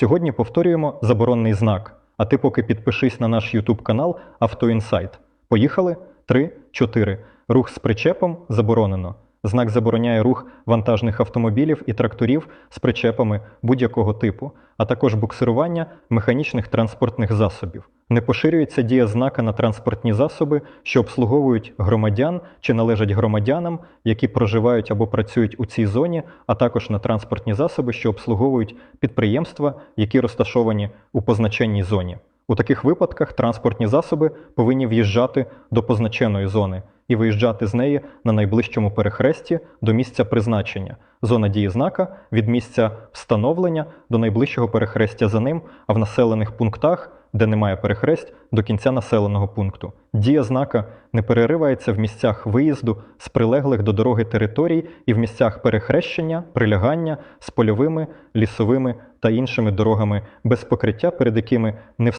Сьогодні повторюємо заборонний знак. А ти поки підпишись на наш YouTube канал Автоінсайт. Поїхали? 3, 4. Рух з причепом заборонено. Знак забороняє рух вантажних автомобілів і тракторів з причепами будь-якого типу, а також буксирування механічних транспортних засобів. Не поширюється дія знака на транспортні засоби, що обслуговують громадян чи належать громадянам, які проживають або працюють у цій зоні, а також на транспортні засоби, що обслуговують підприємства, які розташовані у позначеній зоні. У таких випадках транспортні засоби повинні в'їжджати до позначеної зони і виїжджати з неї на найближчому перехресті до місця призначення. Зона дії знака від місця встановлення до найближчого перехрестя за ним, а в населених пунктах, де немає перехресть, до кінця населеного пункту. Дія знака не переривається в місцях виїзду з прилеглих до дороги територій і в місцях перехрещення, прилягання з польовими, лісовими та іншими дорогами без покриття, перед якими не